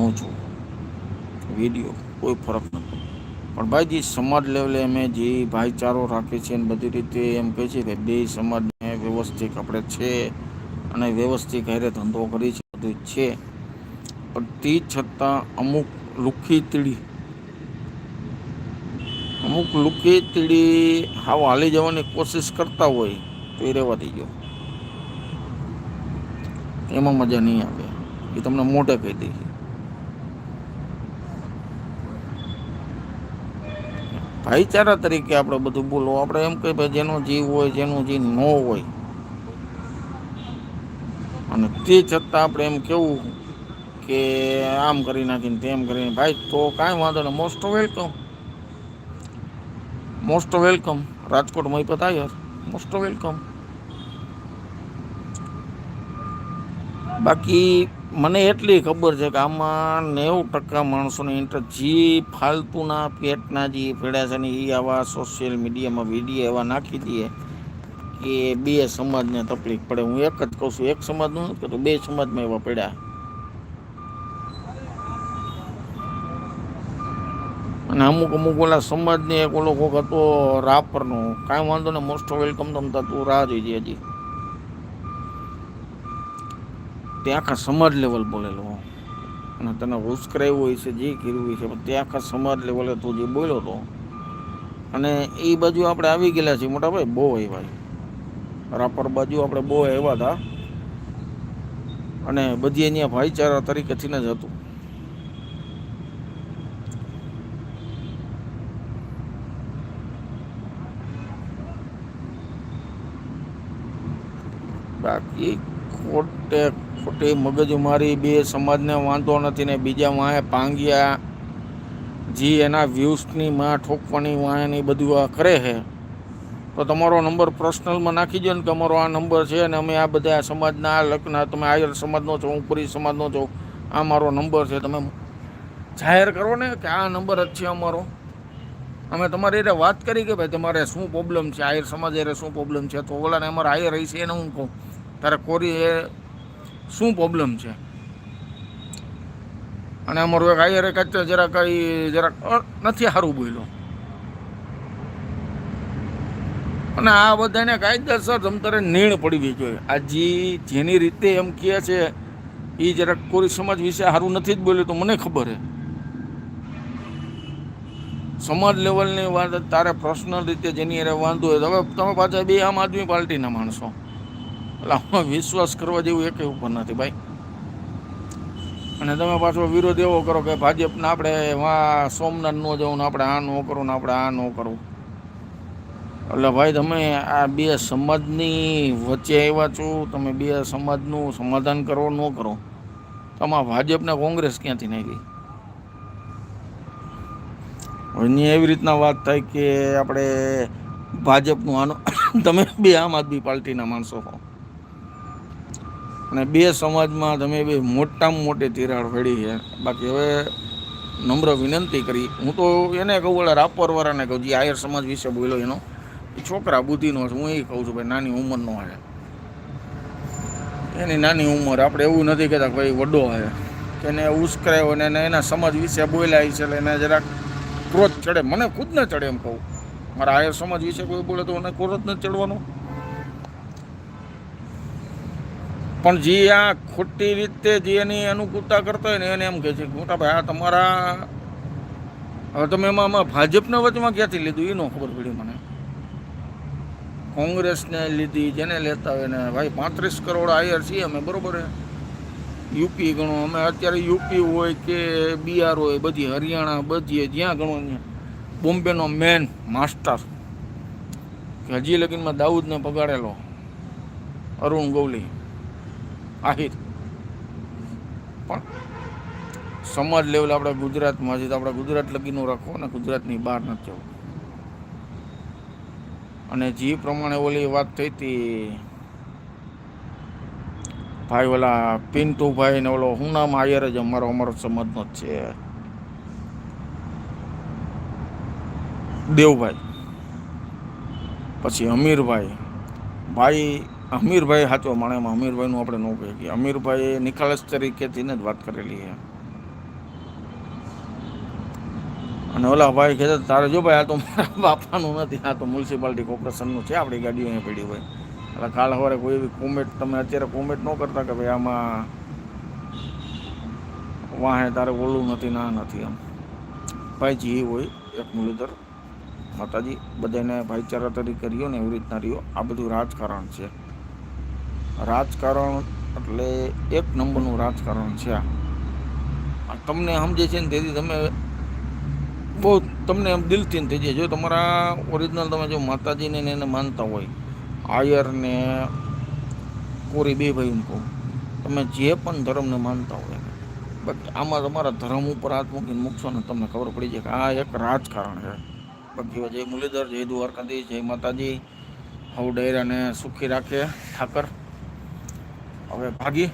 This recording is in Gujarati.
ન જોવો વીડિયો કોઈ ફરક નથી. પણ ભાઈ જે સમાજ લેવલે અમે જે ભાઈચારો રાખે છે અને બધી રીતે એમ કહે છે કે બે સમાજને વ્યવસ્થિત આપણે છે અને વ્યવસ્થિત હારે ધંધો કરી છે, બધું છે. પણ તે છતાં અમુક લુખી તીડી, અમુક લુખી તીડી હાવ હાલી જવાની કોશિશ કરતા હોય તો એ રહેવા દઈજો એમાં મજા નહીં આવે. એ તમને મોઢે કહી દઈ ભાઈચારા તરીકે આપણે બધું બોલો આપણે એમ કહીએ ભાઈ, જેનો જીવ હોય, જેનો જીવ ન હોય. અને તે છતાં આપણે એમ કેવું કે આમ કરી નાખીને તેમ કરીને ભાઈ, તો કાંઈ વાંધો નહીં. Most welcome most welcome Rajkot Mahipat Ayar. Most welcome બાકી મને એટલી ખબર છે કે આમાં નેવું ટકા માણસોને ઇન્ટરેસ્ટ જે ફાલતુના પેટના જે પેડ્યા છે ને એ આવા સોશિયલ મીડિયામાં વીડિયો એવા નાખી દઈએ કે બે સમાજને તકલીફ પડે. હું એક જ કહું છું, એક સમાજનું કે બે સમાજમાં એવા પડ્યા. અને અમુક અમુક ઓલા સમાજને એક ઓલો કોક હતો રાપરનો કાંઈ વાંધો ને મોસ્ટ વેલકમ તમતા તું રાહ જોઈ હજી. તે આખા સમાજ લેવલ બોલેલો અને તને ઉશ્કરાયું હોય છે, જે કર્યું હોય છે, પણ તે આખા સમાજ લેવલે તું જે બોલ્યો હતો અને એ બાજુ આપણે આવી ગયેલા છીએ, મોટા ભાઈ, બહુ આવ્યા રાપર બાજુ આપણે બહુ આવ્યા હતા. અને બધી અહીંયા ભાઈચારા તરીકેથી જ હતું. બાકી ખોટે ખોટી મગજમારી બે સમાજને વાંધો નથી ને બીજા વાંહે પાંગ્યા જી, એના વ્યૂઝની માં ઠોકવાની વાંહની બધું આ કરે છે. તો તમારો નંબર પર્સનલમાં નાખી દો ને કે અમારો આ નંબર છે અને અમે આ બધા સમાજના આ લગ્ન, તમે આયર સમાજનો છો, હું પુરી સમાજનો છો, આ મારો નંબર છે. તમે જાહેર કરો ને કે આ નંબર જ છે અમારો. અમે તમારી રીતે વાત કરી કે ભાઈ તમારે શું પ્રોબ્લેમ છે? આયર સમાજ અરે શું પ્રોબ્લેમ છે? તો ઓલાને અમારે આયર રહી છે એને હું કહું. તારે કોરી એ શું પ્રોબ્લેમ છે? અને અમારું એક આયર એક જરાક એ જરાક નથી સારું બોલ્યો. અને આ બધાને કાયદેસર તમતારે નીણ પડવી જોઈએ. આ જેની રીતે એમ કહે છે એ જરાક કોરી સમાજ વિશે સારું નથી જ બોલ્યું તો મને ખબર હે. સમાજ લેવલની વાત, તારે પર્સનલ રીતે જેની અરે વાંધો હોય હવે તમે પાછા બે આમ આદમી પાર્ટીના માણસો. એટલે આમાં વિશ્વાસ કરવા જેવું એક ઉપર નથી ભાઈ. અને તમે પાછો વિરોધ એવો કરો કે ભાજપને આપણે વા સોમનાથ ન જવું ને આપણે આ ન કરવું ને આપણે આ ન કરવું. એટલે ભાઈ તમે આ બે સમાજની વચ્ચે આવ્યા છો, તમે બે સમાજનું સમાધાન કરો ન કરો. તમારા ભાજપને કોંગ્રેસ ક્યાંથી નાખી? અહીંયા એવી રીતના વાત થાય કે આપણે ભાજપનું આનું તમે બે આમ આદમી પાર્ટીના માણસો હો. અને બે સમાજમાં તમે બે મોટામાં મોટી તિરાડ ફેડી છે. બાકી હવે નમ્ર વિનંતી કરી. હું તો એને કહું એટલે રાપરવાળાને કહું, જે આયર સમાજ વિશે બોલ્યો એનો, એ છોકરા બુદ્ધિનો છે. હું એ કહું છું, ભાઈ, નાની ઉંમરનો છે. એની નાની ઉંમર. આપણે એવું નથી કહેતા ભાઈ વડો છે. એને ઉશ્કરાયો ને એને સમાજ વિશે બોલ્યા છે, એટલે એને જરાક ક્રોધ ચડે. મને ખુદને ચડે એમ કહું. મારા આયર સમાજ વિશે કોઈ બોલે તો મને ક્રોધ નથી ચડવાનો. પણ જે આ ખોટી રીતે જે એની અનુકૂળતા કરતા હોય ને એને એમ કહે છે મોટા ભાઈ, આ તમારા હવે તમે એમાં ભાજપના વચમાં ક્યાંથી લીધું? એ ન ખબર પડી મને. કોંગ્રેસને લીધી, જેને લેતા હોય ને, ભાઈ, પાંત્રીસ કરોડ આયર છીએ અમે, બરોબર યુપી ગણો અમે, અત્યારે યુપી હોય કે બિહાર હોય, બધી, હરિયાણા, બધી, જ્યાં ગણો ત્યાં. બોમ્બેનો મેન માસ્ટર હજી લગીનમાં દાઉદને પગાડેલો, અરુણ ગૌલી આહિર. પણ સમાજ લેવલ આપણે ગુજરાતમાં છે તો આપણે ગુજરાત લગીનું રાખો ને ગુજરાતની બહાર નથી જવું. અને જે પ્રમાણે ઓલી વાત થઈ હતી ભાઈ ઓલા પિન્ટુભાઈ ને ઓલો હું નામ આયર જ અમારો અમારો સમાજનો જ છે. દેવભાઈ. પછી અમીરભાઈ. ભાઈ અમીરભાઈ સાચો માણે એમાં અમીરભાઈનું આપણે ન કહીએ. કે અમીરભાઈ નિખાલસ તરીકેથીને જ વાત કરેલી છે. અને ઓલા ભાઈ કહેતા હતા, તારે જો ભાઈ આ તો મારા બાપાનું નથી આ તો મ્યુનિસિપાલિટી કોર્પોરેશનનું છે આપણી ગાડીઓ અહીંયા પડી હોય. એટલે કાલ સવારે કોઈ એવી કોમેન્ટ તમે અત્યારે કોમેન્ટ ન કરતા કે ભાઈ આમાં વાહે તારે ઓલું નથી ના નથી એમ. ભાઈ જે હોય એક મુરલીધર માતાજી બધાને ભાઈચારા તરીકે રહ્યો ને એવી રીતના રહ્યો. આ બધું રાજકારણ છે. રાજકારણ એટલે એક નંબરનું રાજકારણ છે તમને સમજે છે ને તેથી તમે બહુ તમને એમ દિલથી થઈ જાય. જો તમારા ઓરિજિનલ તમે જો માતાજીને એને માનતા હોય, આયર ને કોરી બે ભાઈ કહું, તમે જે પણ ધર્મને માનતા હોય બાકી આમાં તમારા ધર્મ ઉપર હાથ મૂકીને મૂકશો ને તમને ખબર પડી જાય કે આ એક રાજકારણ છે. બાકી જય મુરલીધર, જય દ્વારકાધીશ, જય માતાજી. હવ ડાયરાને સુખી રાખે ઠાકર. હવે ભાગી